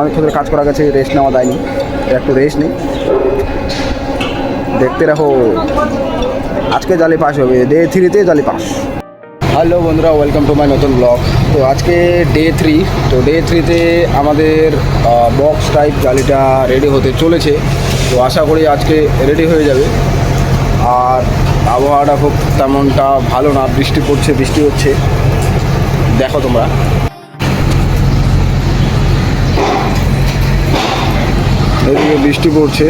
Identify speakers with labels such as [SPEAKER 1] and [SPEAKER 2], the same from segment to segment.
[SPEAKER 1] অনেক ক্ষেত্রে কাজ করা গেছে রেস্ট নেওয়া দেয়নি, একটু রেস্ট নেই। দেখতে রাখো, আজকে জালি পাস হবে ডে থ্রিতে জালি পাস হ্যালো বন্ধুরা ওয়েলকাম টু মাই নতুন ব্লগ তো আজকে ডে থ্রি তো ডে থ্রিতে আমাদের বক্স টাইপ জালিটা রেডি হতে চলেছে। তো আশা করি আজকে রেডি হয়ে যাবে। আর আবহাওয়াটা খুব তেমনটা ভালো না, বৃষ্টি পড়ছে, বৃষ্টি হচ্ছে। দেখো তোমরা। এদিকে বৃষ্টি পড়ছে।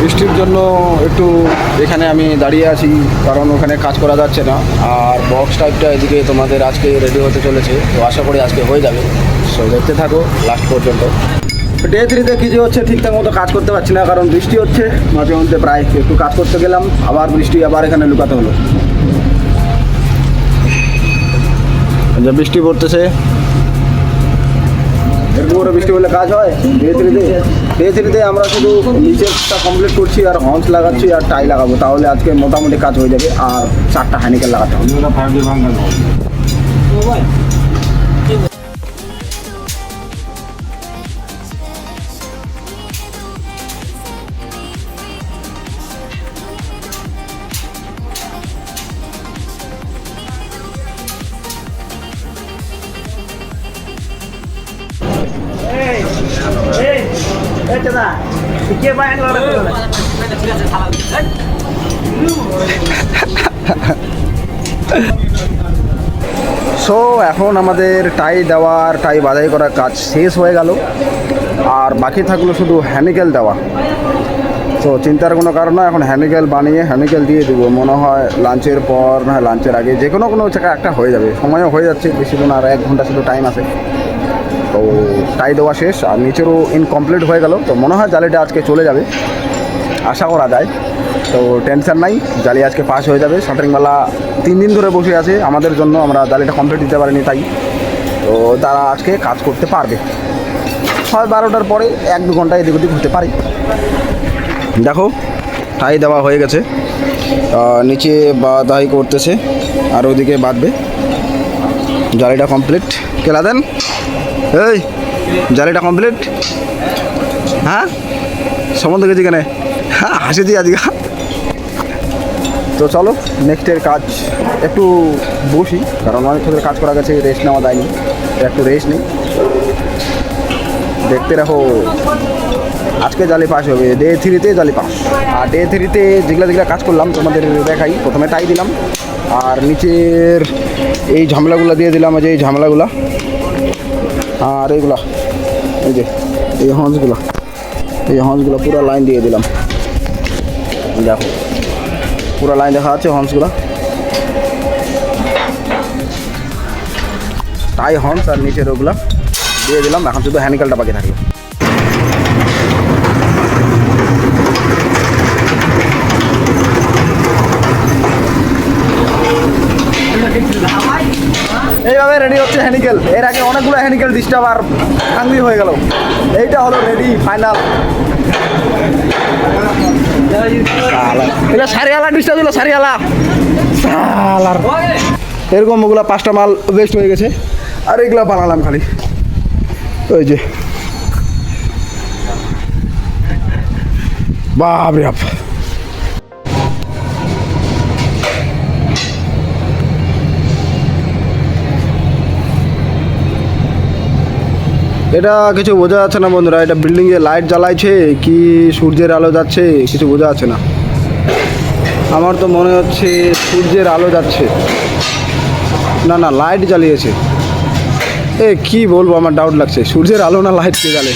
[SPEAKER 1] বৃষ্টির জন্য একটু এখানে আমি দাঁড়িয়ে আছি, কারণ ওখানে কাজ করা যাচ্ছে না। আর বক্স টাইপটা এদিকে তোমাদের আজকে রেডি হতে চলেছে, তো আশা করি আজকে হয়ে যাবে। সো দেখতে থাকো লাস্ট পর্যন্ত। ডে থ্রিতে কিছু হচ্ছে ঠিকঠাক মতো কাজ করতে পারছি না, কারণ বৃষ্টি হচ্ছে। মাঝে মধ্যে প্রায় একটু কাজ করতে গেলাম, আবার বৃষ্টি, আবার এখানে লুকাতে হলো। যে বৃষ্টি পড়তেছে। এরকম বৃষ্টি হলে কাজ হয়? ধীরে ধীরে আমরা শুধু নিচেরটা কমপ্লিট করছি আর হর্নস লাগাচ্ছি আর টাই লাগাবো, তাহলে আজকে মোটামুটি কাজ হয়ে যাবে আর চারটা হাইনিকেল লাগাতে হবে। সো এখন আমাদের টাই দেওয়ার টাই বাজাই করার কাজ শেষ হয়ে গেল। আর বাকি থাকল শুধু হ্যানিকেল দেওয়া। তো চিন্তার কোনো কারণ না, এখন হ্যানিকেল বানিয়ে হ্যামিকেল দিয়ে দেবো। মনে হয় লাঞ্চের পর, না লাঞ্চের আগে যে কোনো কোনো জায়গায় একটা হয়ে যাবে। সময়ও হয়ে যাচ্ছে, বেশি দিন আর এক ঘণ্টা শুধু টাইম আছে। টাই দেওয়া শেষ। আর নিচেরও ইনকমপ্লিট হয়ে গেল। তো মনে হয় জালিটা আজকে চলে যাবে। আশা করা যায়। তো টেনশন নাই। জালি আজকে পাস হয়ে যাবে। সাঁতারিংওয়ালা তিন দিন ধরে বসে আছে। আমাদের জন্য আমরা জালিটা কমপ্লিট দিতে পারিনি তাই। তো তারা আজকে কাজ করতে পারবে। ছয় বারোটার পরে এক দু ঘণ্টা এদিক ওদিক হতে পারি। দেখো টাই দেওয়া হয়ে গেছে। নিচে বাদাই করতেছে। আর ওদিকে বাঁধবে। জালিটা কমপ্লিট কেলা দেন? এই! জালিটা কমপ্লিট হ্যাঁ? সম্বন্ধ গেছি কেন হ্যাঁ হাসি দিয়ে আজকে। তো চলো নেক্সটের কাজ। একটু বসি, কারণ অনেক ক্ষেত্রে কাজ করা গেছে রেস্ট নেওয়া দেয়নি একটু রেস্ট নেই। দেখতে রাখো, আজকে জালি পাস হবে। ডে থ্রিতে জালি পাস আর ডে থ্রিতে যেগুলো যেগুলো কাজ করলাম, তোমাদের দেখাই। প্রথমে টাই দিলাম। আর নিচের এই ঝামেলাগুলো দিয়ে দিলাম যে এই ঝামেলাগুলো। আর এইগুলা। এই যে, এই হন্সগুলো এই হন্সগুলো পুরো লাইন দিয়ে দিলাম। দেখো, পুরো লাইন দেখা আছে হর্নসগুলো টাই হর্নস আর নিচের ওগুলো দিয়ে দিলাম, এখন শুধু হ্যানিকেলটা বাকি থাকল। রেডি হচ্ছে হ্যানিকেল এর আগে অনেকগুলো হ্যানিকেল ডিস্টার্ব আর ভাঙ্গি হয়ে গেল। এইটা হলো রেডি ফাইনাল এটা সারিয়ালা ডিশটা দিল সারিয়ালা। এরকম ওগুলো পাঁচটা মাল ওয়েস্ট হয়ে গেছে। আর এগুলো বানালাম খালি। ওই যে। বাপরে বাপ। এটা কিছু বোঝা যাচ্ছে না বন্ধুরা, এটা বিল্ডিংয়ে লাইট জ্বালাইছে, কি সূর্যের আলো যাচ্ছে, কিছু বোঝা যাচ্ছে না। আমার তো মনে হচ্ছে সূর্যের আলো যাচ্ছে। না না লাইট জ্বালিয়েছে। এ, কি বলব, আমার ডাউট লাগছে। সূর্যের আলো না লাইট কে জ্বালে